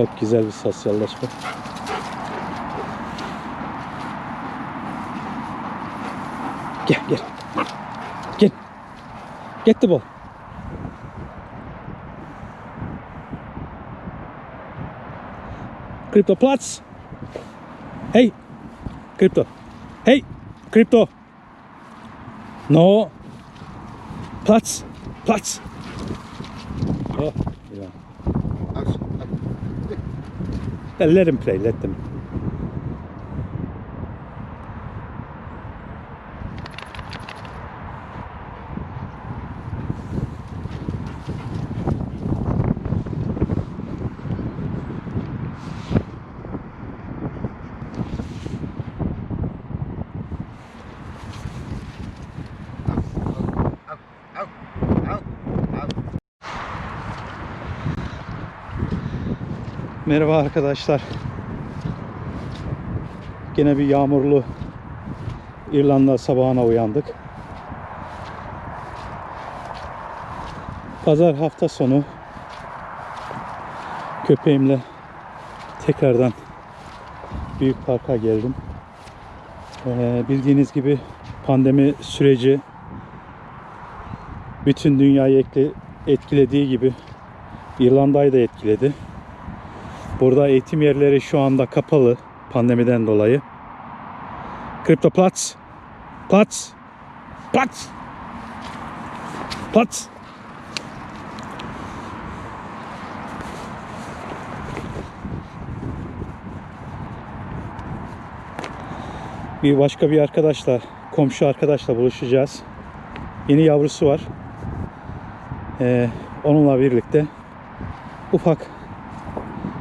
Çok güzel bir sosyalleşme. Gel gel. Gel. Get the ball. Crypto Platz. Hey. Crypto. Hey. Crypto. No. Platz. Platz. Oh, Let them play. Let them. Merhaba arkadaşlar. Gene bir yağmurlu İrlanda sabahına uyandık. Pazar hafta sonu köpeğimle tekrardan büyük parka geldim. Ee, bildiğiniz gibi pandemi süreci bütün dünyayı etkilediği gibi İrlanda'yı da etkiledi. Burada eğitim yerleri şu anda kapalı pandemiden dolayı. Kripto Platz. Platz. Platz. Platz. Bir başka bir arkadaşla, komşu arkadaşla buluşacağız. Yeni yavrusu var. Ee, onunla birlikte ufak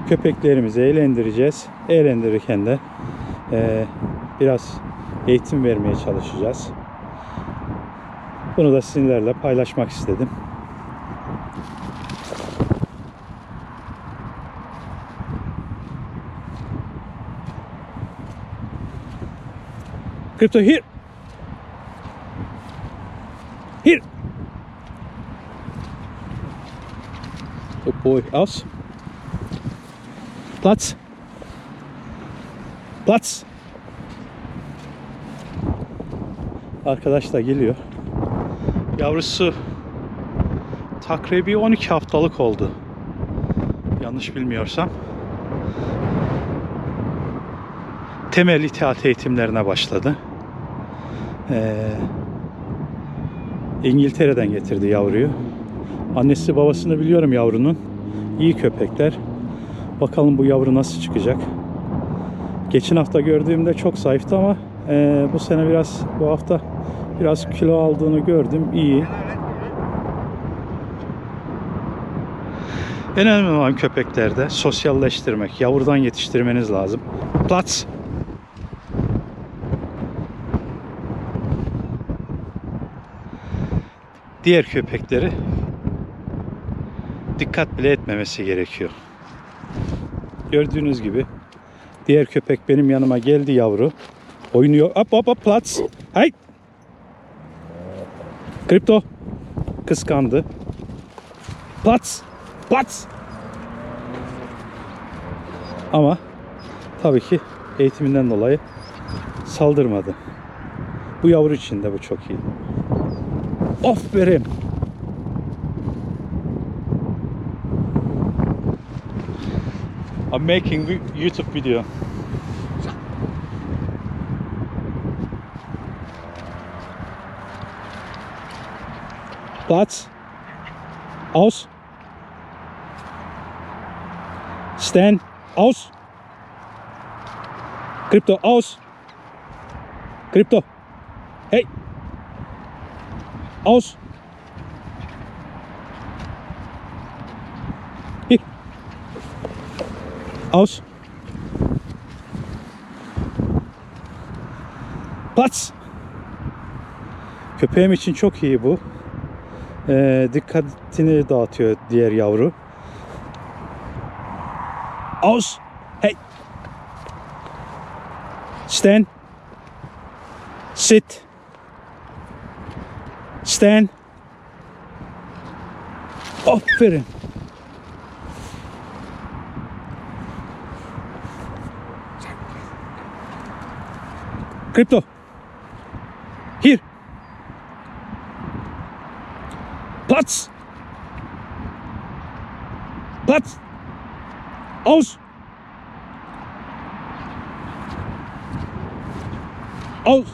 köpeklerimizi eğlendireceğiz. Eğlendirirken de eee, biraz eğitim vermeye çalışacağız. Bunu da sizinlerle paylaşmak istedim. Crypto here. Here. Good boy. Aus. Platz. Platz. Arkadaş da geliyor. Yavrusu takribi 12 haftalık oldu. Yanlış bilmiyorsam. Temel itaat eğitimlerine başladı. Ee, İngiltere'den getirdi yavruyu. Annesi babasını biliyorum yavrunun. İyi köpekler. Bakalım bu yavru nasıl çıkacak. Geçen hafta gördüğümde çok zayıftı ama eee, bu sene biraz bu hafta biraz kilo aldığını gördüm. İyi. En önemli olan köpeklerde sosyalleştirmek, yavrudan yetiştirmeniz lazım. Platz. Diğer köpekleri dikkat bile etmemesi gerekiyor. Gördüğünüz gibi diğer köpek benim yanıma geldi yavru. Oynuyor. Hop hop hop Platz. Hey. Kripto. Kıskandı. Platz. Platz. Ama tabii ki eğitiminden dolayı saldırmadı. Bu yavru için de bu çok iyi. Aferin. I'm making YouTube video. Platz. Aus. Stan. Aus. Krypto. Aus. Krypto. Hey. Aus. Aus. Platz. Köpeğim için çok iyi bu. Ee, dikkatini dağıtıyor diğer yavru. Aus. Hey. Stand. Sit. Stand. Aferin. Crypto. Here. Platz. Platz. Aus. Aus.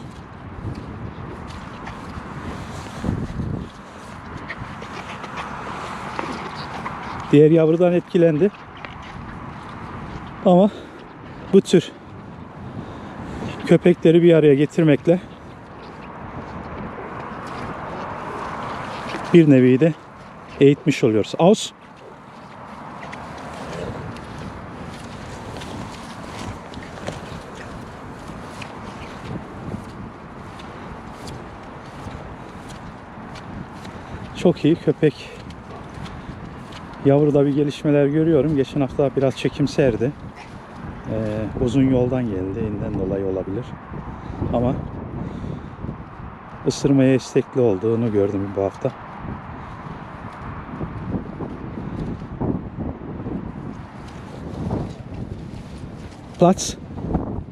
Diğer yavrudan etkilendi. Ama bu tür köpekleri bir araya getirmekle bir nevi de eğitmiş oluyoruz. Aus. Çok iyi köpek. Yavruda bir gelişmeler görüyorum. Geçen hafta biraz çekimserdi. Ee, uzun yoldan geldi. Inden dolayı olabilir. Ama ısırmaya istekli olduğunu gördüm bu hafta. Platz.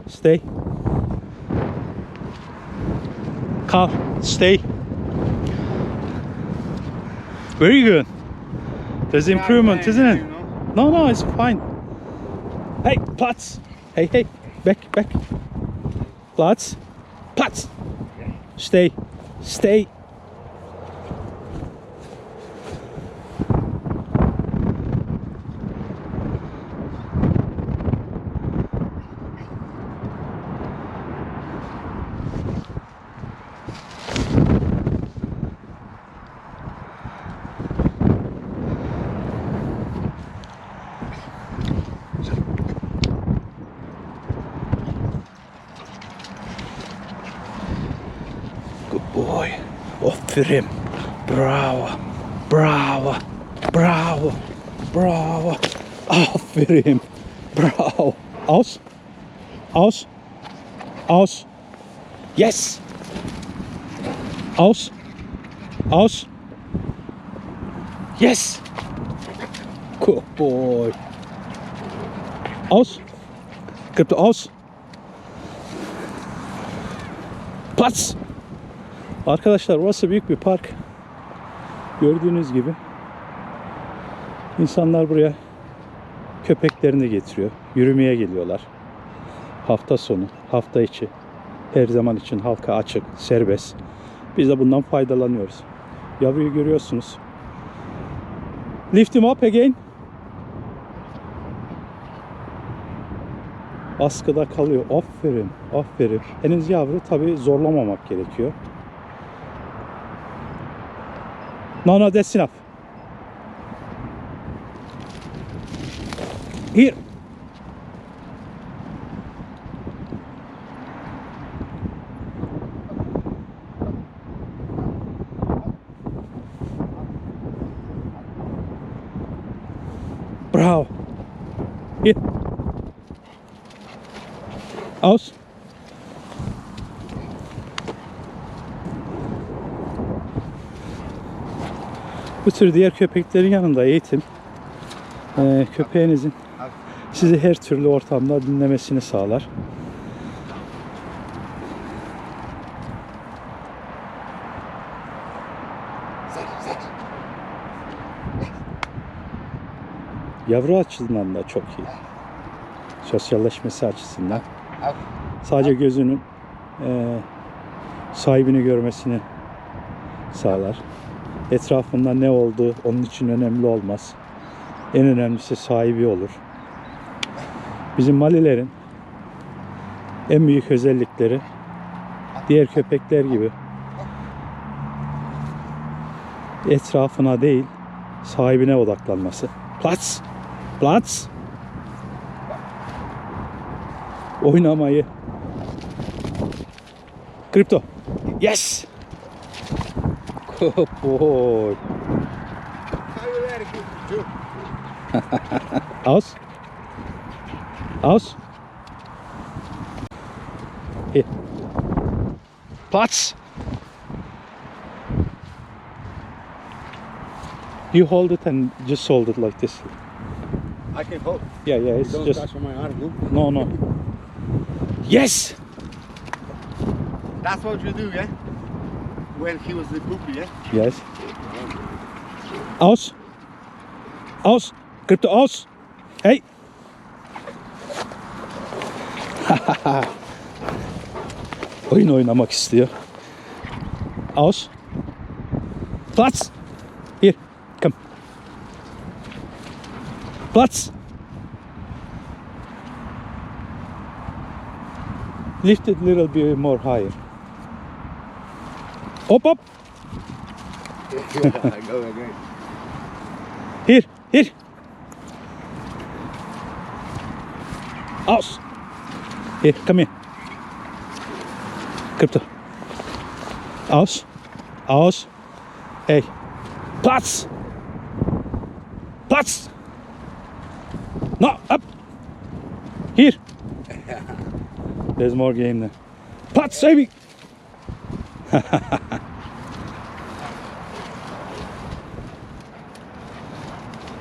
Stay. Carl, stay. Very good. There's improvement, isn't it? No, no, it's fine. Hey, Platz. Hey, hey, back, back. Platz. Platz. Stay. Stay. Aferin. Bravo. Bravo. Bravo. Bravo. Aferin. Bravo. Aus. Aus. Aus. Yes. Aus. Aus. Yes. Good boy. Aus. Krypto aus. Platz. Arkadaşlar burası büyük bir park. Gördüğünüz gibi insanlar buraya köpeklerini getiriyor. Yürümeye geliyorlar. Hafta sonu, hafta içi her zaman için halka açık, serbest. Biz de bundan faydalanıyoruz. Yavruyu görüyorsunuz. Lift him up again. Askıda kalıyor. Aferin, aferin. Henüz yavru tabii zorlamamak gerekiyor. No, no, that's enough. Here. Bravo. Here. Aus. Bu tür diğer köpeklerin yanında eğitim eee, köpeğinizin sizi her türlü ortamda dinlemesini sağlar. Yavru açısından da çok iyi. Sosyalleşmesi açısından. Sadece gözünün eee, sahibini görmesini sağlar. Etrafında ne olduğu onun için önemli olmaz. En önemlisi sahibi olur. Bizim Malilerin en büyük özellikleri diğer köpekler gibi etrafına değil sahibine odaklanması. Platz! Platz! Oynamayı. Kripto. Yes! Good boy. Aus. Aus. Here. Platz. You hold it and just hold it like this. I can hold. Yeah, yeah, it's Don't just touch my arm. no? no, no. Yes. That's what you do, yeah? When he was the poopy, yeah? Yes. Aus. Aus. Krypto aus. Hey. Oyun oynamak istiyor. Aus. Platz. Here. Come. Platz. Lift it a little bit more higher. Hop hop. Go. Here, here. Aus. Here, come here. Crypto. Aus. Aus. Hey. Platz. Platz. No, up. Here. There's more game there. Platz, baby.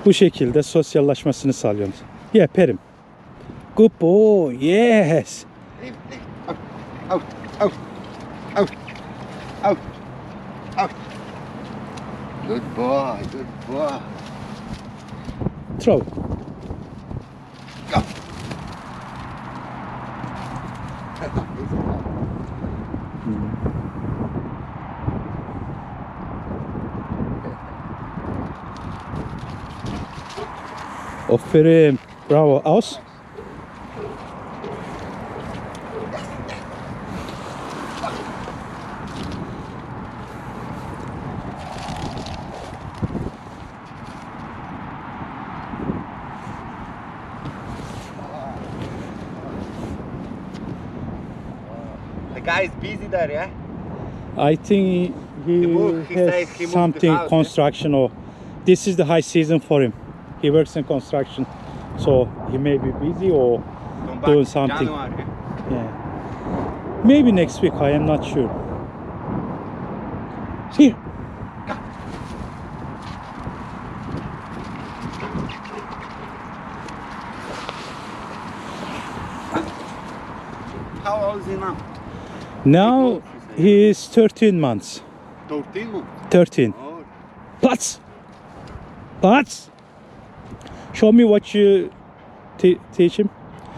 Bu şekilde sosyallaşmasını sağlıyoruz. Yeah, Perim. Good boy. Yes. Out, out, out, out, out. Good boy, good boy. Throw. Bravo. Aus. The guy is busy there, yeah? I think he, He moved- he has he something the house, yeah? construction or this is the high season for him. He works in construction, so he may be busy or back Doing something. January. yeah. Maybe next week. I am not sure. Here. How old is he now? Now he is 13 months. 13 months. 13. Oh, Platz. Platz. Show me what you te- teach him.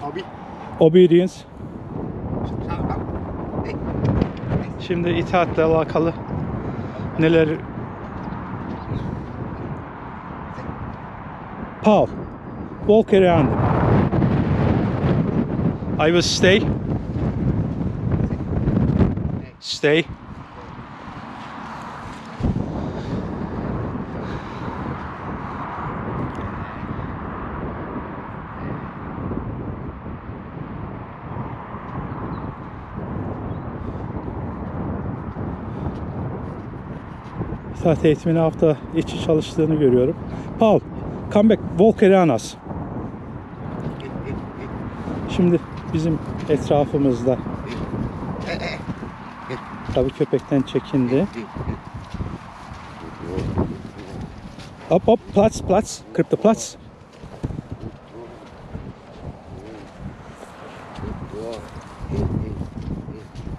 hobby. Obedience. Şimdi itaatle alakalı neler Paul, walk around. I will stay. Stay. İtaat eğitimini hafta içi çalıştığını görüyorum. Paul, come back, us. Şimdi bizim etrafımızda tabii köpekten çekindi. Hop hop, Platz, Platz, Krypto Platz.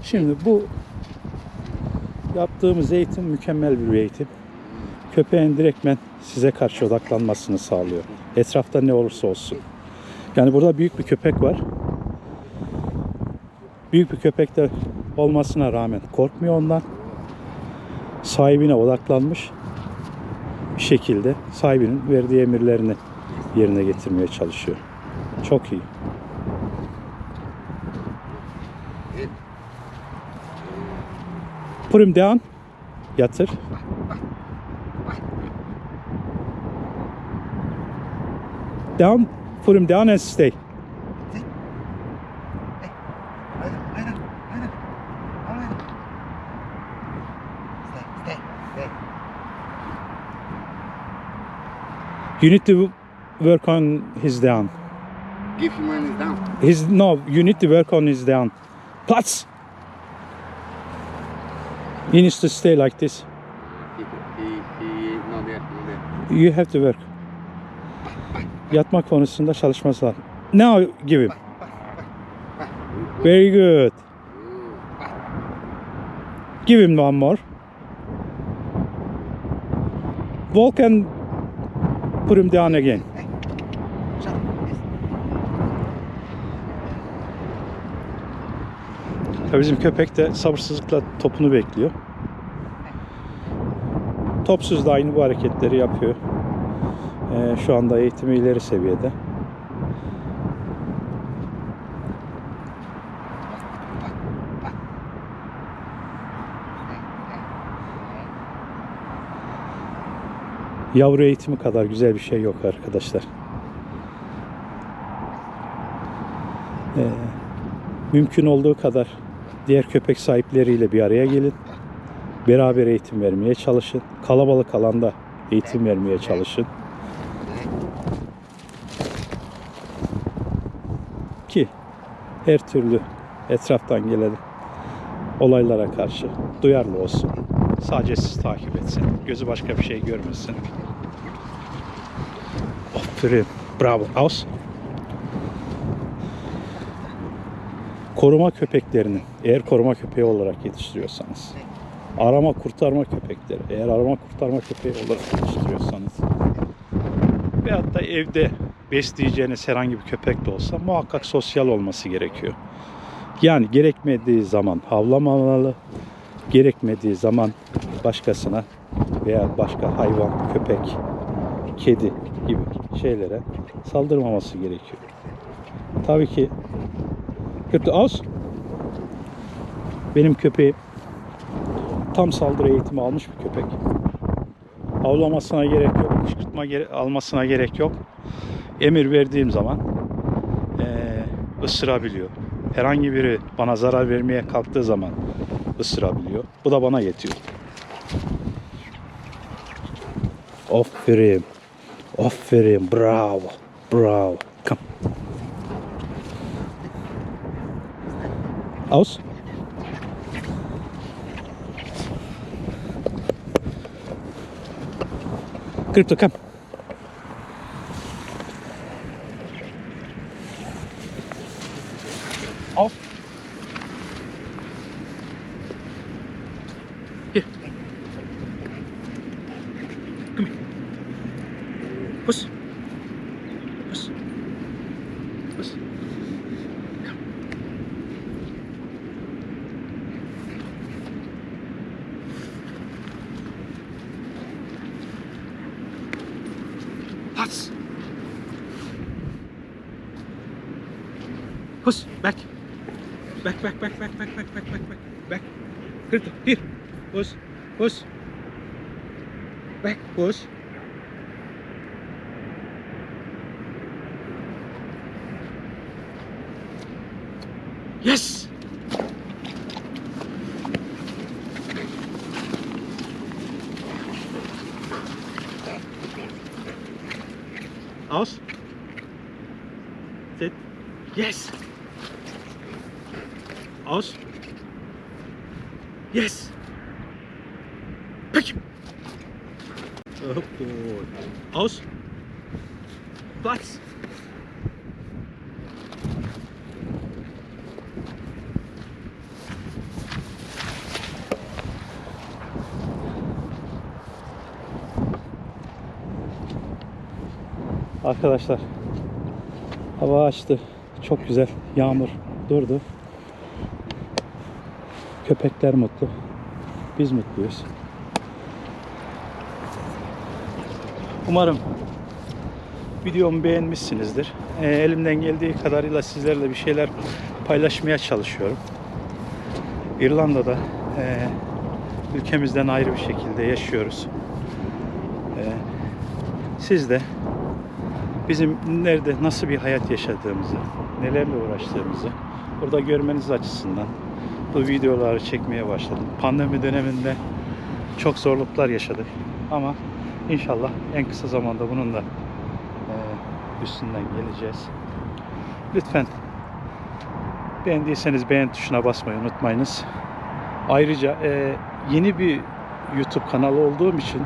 Şimdi bu yaptığımız eğitim mükemmel bir eğitim. Köpeğin direktmen size karşı odaklanmasını sağlıyor. Etrafta ne olursa olsun. Yani burada büyük bir köpek var. Büyük bir köpek de olmasına rağmen korkmuyor ondan. Sahibine odaklanmış bir şekilde sahibinin verdiği emirlerini yerine getirmeye çalışıyor. Çok iyi. Put him down. That's it. Down. Put him down and stay. You need to work on his down. Give him when he's down. His no, you need to work on his down. Platz. He needs to stay like this. He, he, he, no there, no there. You have to work. Yatma konusunda çalışması. Now give him. Very good. Give him one more. Walk and put him down again. Ya bizim köpek de sabırsızlıkla topunu bekliyor. Topsuz da aynı bu hareketleri yapıyor. Ee, şu anda eğitimi ileri seviyede. Yavru eğitimi kadar güzel bir şey yok arkadaşlar. Ee, mümkün olduğu kadar diğer köpek sahipleriyle bir araya gelin. Beraber eğitim vermeye çalışın. Kalabalık alanda eğitim vermeye çalışın. Ki her türlü etraftan gelen olaylara karşı duyarlı olsun. Sadece siz takip etsin. Gözü başka bir şey görmesin. Aferin. Bravo. Aus. Koruma köpeklerini eğer koruma köpeği olarak yetiştiriyorsanız arama kurtarma köpekleri eğer arama kurtarma köpeği olarak yetiştiriyorsanız veyahut da evde besleyeceğiniz herhangi bir köpek de olsa muhakkak sosyal olması gerekiyor. Yani gerekmediği zaman havlamamalı, gerekmediği zaman başkasına veya başka hayvan, köpek, kedi gibi şeylere saldırmaması gerekiyor. Tabii ki kötü az. Benim köpeğim tam saldırı eğitimi almış bir köpek. Avlamasına gerek yok, kışkırtma gere- almasına gerek yok. Emir verdiğim zaman eee ısırabiliyor. Herhangi biri bana zarar vermeye kalktığı zaman ısırabiliyor. Bu da bana yetiyor. Aferin. Aferin. Bravo. Bravo. Come. Aus. Criptocap. Back, back, back, back, back, back, back, back, back, back. Crypto, here. Puss, puss. Back, puss. Yes! Aus. Sit. Yes! Aus. Yes! Pick! Oh. Aus. Platz. Arkadaşlar hava açtı. Çok güzel. Yağmur durdu. Köpekler mutlu. Biz mutluyuz. Umarım videomu beğenmişsinizdir. Ee, elimden geldiği kadarıyla sizlerle bir şeyler paylaşmaya çalışıyorum. İrlanda'da e, ülkemizden ayrı bir şekilde yaşıyoruz. E, siz de bizim nerede nasıl bir hayat yaşadığımızı, nelerle uğraştığımızı burada görmeniz açısından bu videoları çekmeye başladım. Pandemi döneminde çok zorluklar yaşadık ama inşallah en kısa zamanda bunun da e, üstünden geleceğiz. Lütfen beğendiyseniz beğen tuşuna basmayı unutmayınız. Ayrıca e, yeni bir YouTube kanalı olduğum için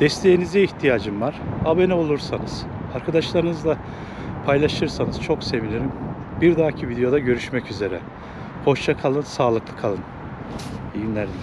desteğinize ihtiyacım var. Abone olursanız, arkadaşlarınızla paylaşırsanız çok sevinirim. Bir dahaki videoda görüşmek üzere. Hoşça kalın, sağlıklı kalın. İyi günler. dilerim.